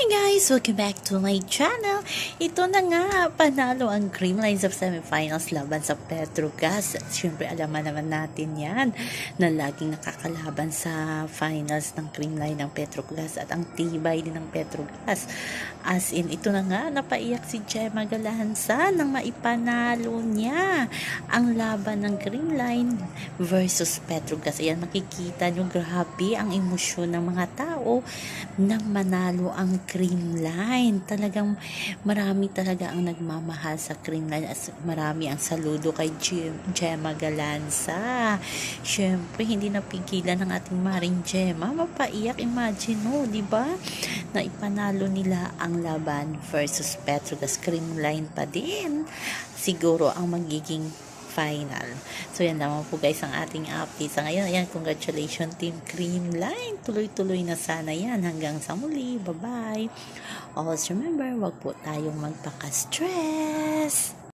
Hi guys! Welcome back to my channel. Ito na nga, panalo ang Creamlines of semifinals laban sa Petrogas. Siyempre, alaman naman natin yan na laging nakakalaban sa finals ng Creamline ng Petrogas at ang tibay din ng Petrogas. As in, ito na nga, napaiyak si Gemma Galanza nang maipanalo niya ang laban ng Creamline versus Petrogas. Ayan, makikita nyo grabe ang emosyon ng mga tao nang manalo ang Creamline. Talagang marami talaga ang nagmamahal sa Creamline as marami ang saludo kay Gem- Gemma Galanza. Siyempre, hindi napigilan ng ating Maring Gemma. Mapaiyak, imagine mo, di ba? Na ipanalo nila ang laban versus Petrogas Creamline pa din. Siguro ang magiging final. So, yan naman po guys ang ating update. Sa ngayon, ayan, congratulations Team Creamline. Tuloy-tuloy na sana yan. Hanggang sa muli. Bye-bye. Always remember, wag po tayong magpaka-stress.